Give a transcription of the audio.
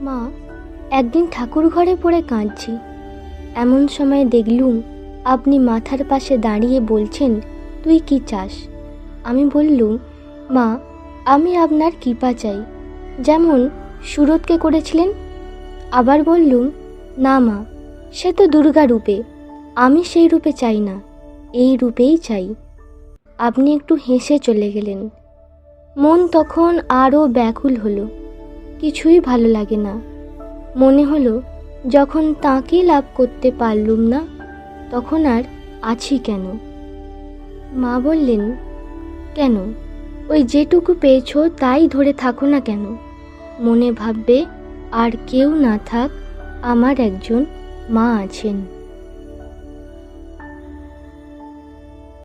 মা, একদিন ঠাকুর ঘরে পড়ে কাঁদছি। এমন সময় দেখলুম আপনি মাথার পাশে দাঁড়িয়ে বলছেন, তুই কি চাস? আমি বললুম, মা, আমি আপনার কৃপা চাই। যেমন সুরতকে করেছিলেন? আবার বললুম, না মা, সে তো দুর্গা রূপে। আমি সেই রূপে চাই না, এই রূপেই চাই। আপনি একটু হেসে চলে গেলেন। মন তখন আরও ব্যাকুল হলো। কিছুই ভালো লাগে না। মনে হলো, যখন তাঁকে লাভ করতে পারলুম না, তখন আর আছি কেন? মা বললেন, কেন? ওই যেটুকু পেয়েছ তাই ধরে থাকো না কেন? মনে ভাববে, আর কেউ না থাক, আমার একজন মা আছেন।